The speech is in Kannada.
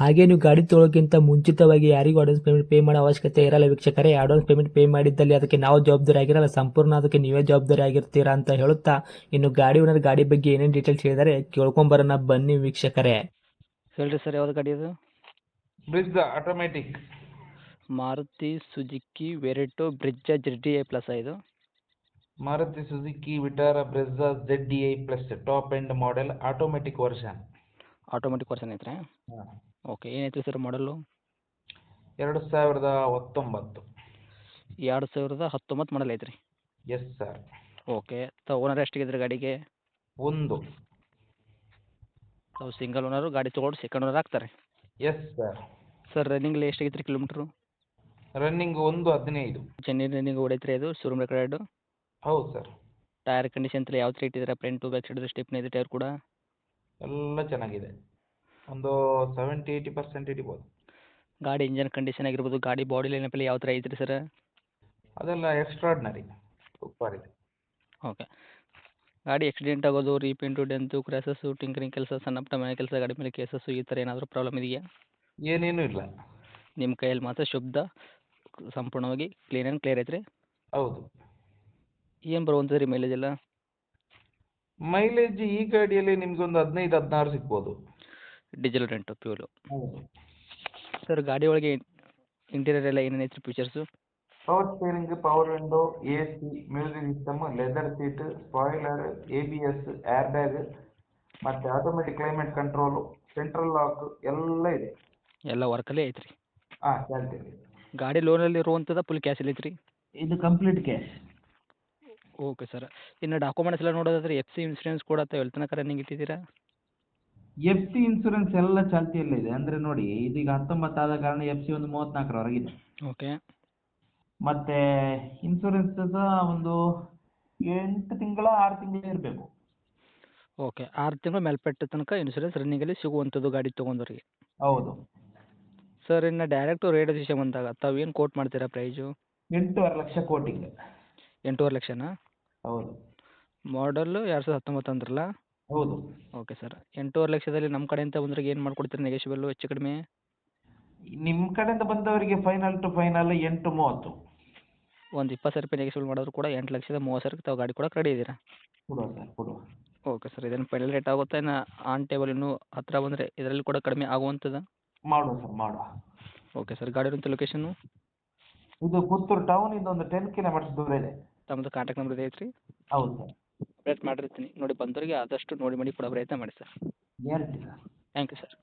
ಹಾಗೆ ನೀವು ಗಾಡಿ ತೊಳೋಕ್ಕಿಂತ ಮುಂಚಿತವಾಗಿ ಯಾರಿಗೂ ಅಡ್ವಾನ್ಸ್ ಪೇಮೆಂಟ್ ಪೇ ಮಾಡೋ ಅವಶ್ಯಕತೆ ಇರಲ್ಲ ವೀಕ್ಷಕರೇ. ಅಡ್ವಾನ್ಸ್ ಪೇಮೆಂಟ್ ಪೇ ಮಾಡಿದ್ದಲ್ಲಿ ಅದಕ್ಕೆ ನಾವು ಜವಾಬ್ದಾರಿ ಆಗಿರಲ್ಲ. ಸಂಪೂರ್ಣ ಅದಕ್ಕೆ ನೀವೇ ಜವಾಬ್ದಾರಿ ಆಗಿರ್ತೀರಾ ಅಂತ ಹೇಳುತ್ತಾ ಇನ್ನು ಗಾಡಿ ಓನರ್ ಗಾಡಿ ಬಗ್ಗೆ ಏನೇನು ಡೀಟೇಲ್ಸ್ ಹೇಳಿದರೆ ಕೇಳ್ಕೊಂಬರೋಣ ಬನ್ನಿ ವೀಕ್ಷಕರೇ. ಹೇಳ್ರಿ ಸರ್ ಯಾವ್ದು ಗಾಡಿ ಅದು? Brezza automatic Maruti Suzuki ವೆರೆಟೋ Brezza Z D I plus ಇದು? Maruti Suzuki Vitara Brezza Z D I plus top end model automatic version automatic version ಐತ್ರಿ? ಓಕೆ ಏನೈತ್ರಿ ಸರ್ ಮಾಡಲು ಎರಡು ಸಾವಿರದ ಹತ್ತೊಂಬತ್ತು. ಎರಡು ಸಾವಿರದ ಹತ್ತೊಂಬತ್ತು ಮಾಡಲ್ ಐತ್ರಿ? ಎಸ್ ಸರ್ ಓಕೆ ತಾವು ಓನರ್ ಎಷ್ಟಿಗಿದ್ರಿ ಗಾಡಿಗೆ? ಒಂದು. ತಾವು ಸಿಂಗಲ್ ಓನರು ಗಾಡಿ ತೊಗೊಂಡು ಸೆಕೆಂಡ್ ಓನರ್ ಆಗ್ತಾರೆ? ಎಸ್ ಸರ್ ಸರ್ ರನ್ನಿಂಗ್ಲಿ ಎಷ್ಟಾಗೈತ್ರಿ ಕಿಲೋಮೀಟ್ರು ರನ್ನಿಂಗ್ ಒಂದು ಹದಿನೈದು. ಚೆನ್ನೈ ರನ್ನಿಂಗ್ ಹೊಡೈತ್ರಿ ಅದು ಶೋರೂಮ್ ರೆಕಾರ್ಡು ಹೌದು ಸರ್ ಟೈರ್ ಕಂಡೀಷನ್ ಯಾವ ಥರ ಇಟ್ಟಿದ್ದೀರಾ ಟು ಬ್ಯಾಕ್ ಸೈಡ್ ಸ್ಟಿಪ್ನ ಇದೆ ಟೈರ್ ಕೂಡ? ಎಲ್ಲ ಚೆನ್ನಾಗಿದೆ. ಒಂದು ಸೆವೆಂಟಿ ಏಯ್ಟಿ ಪರ್ಸೆಂಟ್ ಹಿಡಿಬೋದು. ಗಾಡಿ ಇಂಜನ್ ಕಂಡೀಷನ್ ಆಗಿರ್ಬೋದು ಗಾಡಿ ಬಾಡಿ ಲೈನಪ್ಪಲ್ಲಿ ಯಾವ ಥರ ಐತ್ರಿ ಸರ್ ಅದೆಲ್ಲ ಎಕ್ಸ್ಟ್ರಾಡ್ನರಿ ಸೂಪರ್ ಇದೆ. ಓಕೆ ಗಾಡಿ ಆಕ್ಸಿಡೆಂಟ್ ಆಗೋದು ರೀಪೇಂಟು ಡೆಂತು ಕ್ರ್ಯಾಸಸ್ಸು ಟಿಂಕರಿಂಗ್ ಕೆಲಸ ಸಣ್ಣ ಪುಟ್ಟ ಮನೆ ಕೆಲಸ ಗಾಡಿ ಮೇಲೆ ಕೇಸಸ್ಸು ಈ ಥರ ಏನಾದರೂ ಪ್ರಾಬ್ಲಮ್ ಇದೆಯಾ? ಏನೇನೂ ಇಲ್ಲ. ನಿಮ್ಮ ಕೈಯಲ್ಲಿ ಮಾತ್ರ ಶುದ್ಧ ಸಂಪೂರ್ಣವಾಗಿ ಕ್ಲೀನ್ ಆ್ಯಂಡ್ ಕ್ಲಿಯರ್ ಐತ್ರಿ? ಹೌದು. ಏನು ಬರುವಂಥದ್ದು ರೀ ಮೈಲೇಜ್ ಎಲ್ಲ? ಮೈಲೇಜ್ ಈ ಗಾಡಿಯಲ್ಲಿ ನಿಮ್ಗೊಂದು ಹದಿನೈದು ಹದಿನಾರು ಸಿಗ್ಬೋದು. ಡೀಸೆಲ್ ರೆಂಟು ಪ್ಯೂರು ಹೌದು. ಸರ್ ಗಾಡಿ ಒಳಗೆ ಇಂಟೀರಿಯರ್ ಎಲ್ಲ ಏನೇನು ಐತ್ರಿ features power steering power window A C music system leather seat spoiler A B S airbag ಮತ್ತು automatic climate control central lock ಎಲ್ಲ ಇದೆ. ಎಲ್ಲ ವರ್ಕಲ್ಲೇ ಐತ್ರಿ? ಹಾಂ ಚಾಲ್ತಿ ಗಾಡಿ ಲೋನಲ್ಲಿ ಇರುವಂತದ ಫುಲ್ ಕ್ಯಾಶ್ ಐತ್ರಿ? ಇದು ಕಂಪ್ಲೀಟ್ ಕ್ಯಾಶ್ ಓಕೆ ಸರ್ ಇನ್ನು ಡಾಕ್ಯುಮೆಂಟ್ಸ್ ಎಲ್ಲ ನೋಡೋದಾದ್ರೆ ಎಫ್ ಸಿ ಇನ್ಸೂರೆನ್ಸ್ ಕೂಡ ತಾವು ಕರೆ ನಿಂಗೆ ಇಟ್ಟಿದ್ದೀರಾ? ಎಫ್ ಸಿ ಇನ್ಸೂರೆನ್ಸ್ ಎಲ್ಲ ಚಾಲ್ತಿಯಲ್ಲಿದೆ ಅಂದರೆ ನೋಡಿ ಇದೀಗ ಹತ್ತೊಂಬತ್ತು ಆದ ಕಾರಣ ಎಫ್ ಸಿ ಒಂದು ಮೂವತ್ತ್ನಾಲ್ಕರವರೆಗಿದೆ ಓಕೆ ಮತ್ತೆ ಇನ್ಸೂರೆನ್ಸ್ ಸಹ ಒಂದು ಎಂಟು ತಿಂಗಳ ಆರು ತಿಂಗಳು ಇರಬೇಕು. ಓಕೆ ಆರು ತಿಂಗಳು ಮೇಲ್ಪಟ್ಟ ತನಕ ಇನ್ಸೂರೆನ್ಸ್ ರನ್ನಿಂಗಲ್ಲಿ ಸಿಗುವಂಥದ್ದು ಗಾಡಿ ತೊಗೊಂಡವ್ರಿಗೆ ಹೌದು. ಸರ್ ಇನ್ನು ಡೈರೆಕ್ಟು ರೇಟ್ ವಿಷಯ ಬಂದಾಗ ತಾವು ಏನು ಕೋಟ್ ಮಾಡ್ತೀರಾ ಪ್ರೈಸು ಎಂಟೂವರೆ ಲಕ್ಷ ಕೋಟಿಗೆ. ಎಂಟೂವರೆ ಲಕ್ಷನಾ? ಹೌದು. ಮಾಡಲ್ಲು ಎರಡು ಸಾವಿರದ ಹತ್ತೊಂಬತ್ತು ಅಂದ್ರಲ್ಲ ಹೌದು. Okay sir. ಎಂಟೂವರೆ ಲಕ್ಷದಲ್ಲಿ ನಮ್ಮ ಕಡೆಯಿಂದ ಬಂದ್ರೆ ಏನು ಮಾಡ್ಕೊಡ್ತೀರಿ ನೆಗೆಶಿಬಲ್ಲು ಹೆಚ್ಚು ಕಡಿಮೆ? ನಿಮ್ಮ ಕಡೆಯಿಂದ ಬಂದವರಿಗೆ ಫೈನಲ್ ಟು ಫೈನಲ್ ಎಂಟು ಮೂವತ್ತು. ಒಂದು ಇಪ್ಪತ್ತು ಸಾವಿರ ರೂಪಾಯಿ ನೆಗೆಶಿಬಲ್ ಮಾಡಿದ್ರು ಕೂಡ ಎಂಟು ಲಕ್ಷದ ಮೂವತ್ತು ಸಾವಿರಕ್ಕೆ ತಾವು ಗಾಡಿ ಕೂಡ ರೆಡಿ ಇದ್ದೀರಾ? ಕೊಡುವ ಸರ್ ಕೊಡುವ. ಓಕೆ ಸರ್ ಇದೇನು ಫೈನಲ್ ರೇಟ್ ಆಗುತ್ತೆ. ಇನ್ನು ಆನ್ ಟೇಬಲ್ ಇನ್ನು ಹತ್ತಿರ ಬಂದರೆ ಇದರಲ್ಲಿ ಕೂಡ ಕಡಿಮೆ ಆಗುವಂಥದ್ದು? ಮಾಡುವ ಸರ್ ಮಾಡುವ. ಓಕೆ ಸರ್ ಗಾಡಿ ಇರುವಂಥ ಲೊಕೇಶನ್ನು ಇದು ಪುತ್ತೂರು ಟೌನಿಂದ ಒಂದು ಟೆನ್ ಕಿಲೋಮೀಟರ್ಸ್ ದೂರ ಇದೆ. ತಮ್ಮದು ಕಾಂಟ್ಯಾಕ್ಟ್ ನಂಬರ್ ಇದೆ ಐತ್ರಿ? ಹೌದು ಸರ್. ಅಪ್ಡೇಟ್ ಮಾಡಿರ್ತೀನಿ. ನೋಡಿ ಬಂದವರಿಗೆ ಆದಷ್ಟು ನೋಡಿ ಮಾಡಿ ಕೊಡೋ ಪ್ರಯತ್ನ ಮಾಡಿ sir. Guarantee sir thank you sir